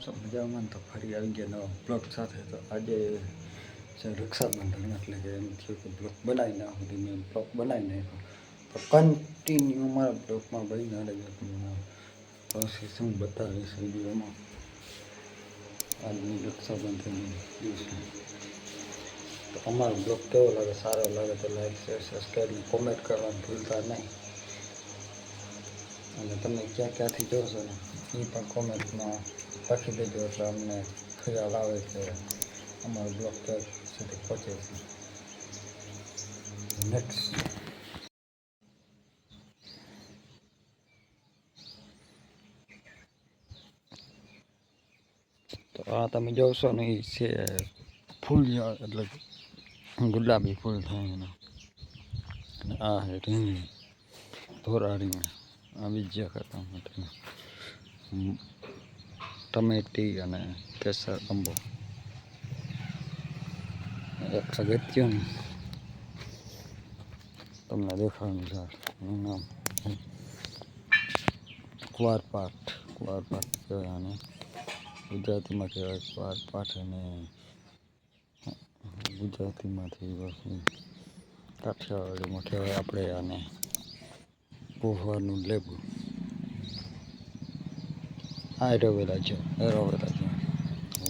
કેમ મજામાં તો ફરી આવી ગયા નવા બ્લોગ સાથે. તો આજે છે રક્ષાબંધન એટલે કે એમ થયું કે બ્લોગ બનાવી નાખું તો મેં બ્લોગ બનાવી નાખ્યો. તો કન્ટિન્યુ મારા બ્લોગમાં ભાઈ ના રહેજો પછી શું બતાવીશ વિડીયોમાં. આજની રક્ષાબંધન તો અમારો બ્લોગ કેવો લાગે? સારો લાગે તો લાઈક શેર સબસ્ક્રાઈબ ને કોમેન્ટ કરવાનું ભૂલતા નહીં. અને તમે ક્યાં ક્યાંથી જોશો ને, એ પણ કોમેન્ટમાં લખી દેજો એટલે અમને ખ્યાલ આવે કે અમારો બ્લોગ ક્યાં સુધી પહોંચે છે. નેક્સ્ટ તો આ તમે જોશો ને એ છે ફૂલ એટલે ગુલાબી ફૂલ થાય એના. અને આ છે રીંગણી ધોરા રીંગણા આ બીજા ખાતા માટે ટમેટી અને કેસર આંબો. એક અગત્યનું તમને દેખાડું ઝાડ એનું નામ. કુવારપાઠ. કુવારપાઠ કહેવાય આને. ગુજરાતીમાં કહેવાય કુવારપાઠ અને ગુજરાતીમાંથી કાઠિયાવાડીમાં કહેવાય આપણે આને પોહવાનું લેબુ. આ એરોવેરા છે. એરોવેરા છે.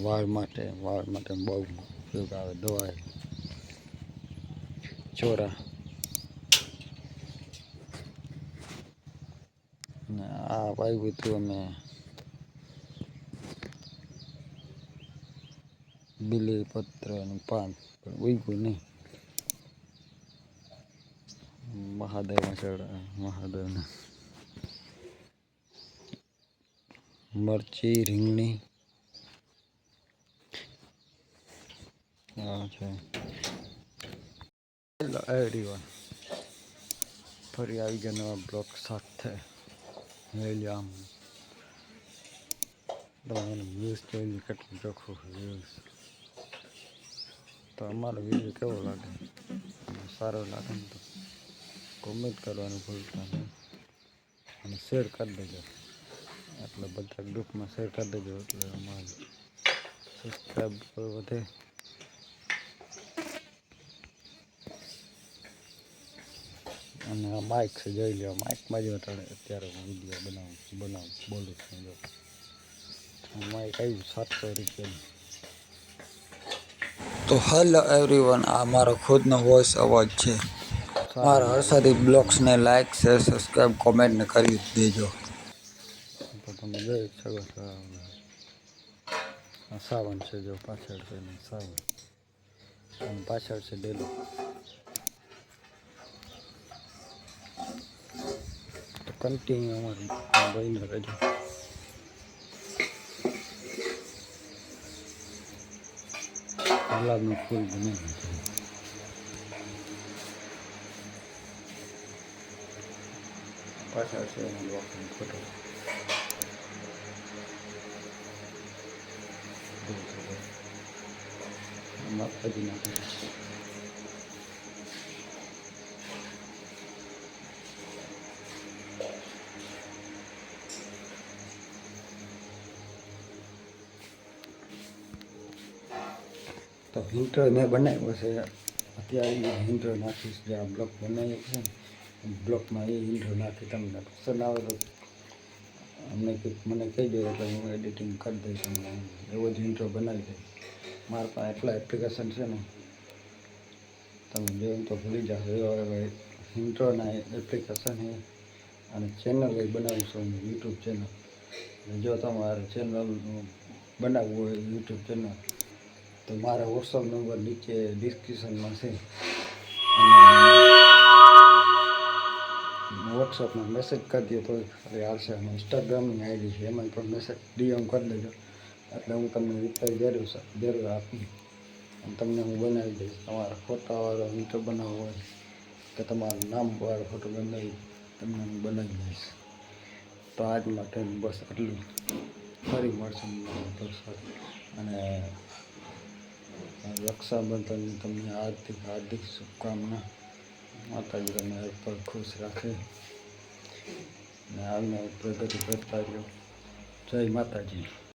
વાળ માટે વાળ માટે બહુ ઉપયોગ આવે દવા ચોરા. અને આ વાવ્યું હતું અમે બિલી પત્ર અને પાન ઉગ્યું નહીં. મહાદેવ મહાદેવના મરચી, રીંગણી. છે. હેલો એવરીવન ફરી આવી ગયા નવા બ્લોગ સાથે. વેલિયામ વ્યૂઝ જોઈને કેટલું ચોખ્ખું વ્યૂઝ તો અમારો વીડિયો કેવો લાગે? સારો લાગે ને તો કોમેન્ટ કરવાનું ભૂલતા નહીં. અને શેર કરી દેજો. એટલે બધા ગ્રુપમાં શેર કરી દેજો એટલે અમારે સબસ્ક્રાઈબ વધે. અને આ માઇક છે જોઈ લો માઇકમાં જ અટાણે અત્યારે હું વીડિયો બનાવું બનાવું બોલું છું જો. આ માઇક આવ્યું સાતસો રૂપિયાનું. તો હેલો એવરીવન આ મારો ખુદનો વોઇસ અવાજ છે. મારા હર્ષાદી બ્લોગ્સને લાઈક શેર સબસ્ક્રાઈબ કોમેન્ટ ને કરી દેજો. તો તમે જોઈ શકો છો આ સાવન છે જો પાછળ છે સાવન. અને પાછળ છે ડેલો. કન્ટિન્યુ અમારું ભાઈને રહેજો ગુલાબનું ફૂલ બને પાછળ છે એનો માતાજીના ફોટો તો હિન્ટર મેં બનાવ્યો છે. અત્યારે હિન્ટર નાખીશ, જે આ બ્લોક બનાવ્યો છે ને બ્લોકમાં એ હિન્ટર નાખી તમને પસંદ આવે તો અમને મને કહી દો, એટલે હું એડિટિંગ કરી દઈશ એવો જ ઇન્ટ્રો બનાવી દઈશ. મારા પાસે એટલા એપ્લિકેશન છે ને, તમે જોઈને તો ભૂલી જાઓ. એવા ઇન્ટ્રોના એપ્લિકેશન છે અને ચેનલ બનાવું છું યુટ્યુબ ચેનલ જો તમારે ચેનલ બનાવવું હોય યુટ્યુબ ચેનલ તો મારા વોટ્સઅપ નંબર નીચે ડિસ્ક્રિપ્શનમાં છે. અને વોટ્સઅપમાં મેસેજ કરી દે તો ખાલી આવશે અને ઇન્સ્ટાગ્રામની આઈડી છે, એમાં પણ મેસેજ ડીએમ કરી દેજો. એટલે હું તમને વિચાર જરૂર જરૂર આપી અને તમને હું બનાવી દઈશ. તમારા ફોટાવાળો ઇન્ટો બનાવવો હોય કે તમારું નામવાળો ફોટો બનાવી તમને હું બનાવી દઈશ. તો આજ માટે બસ એટલું ફરી મળશું અને રક્ષાબંધનની તમને હાર્દિક હાર્દિક શુભકામના. માતાજી તમને પર ખુશ રાખે. અને આવીને પ્રગતિ કરતા રહ્યો. જય માતાજી.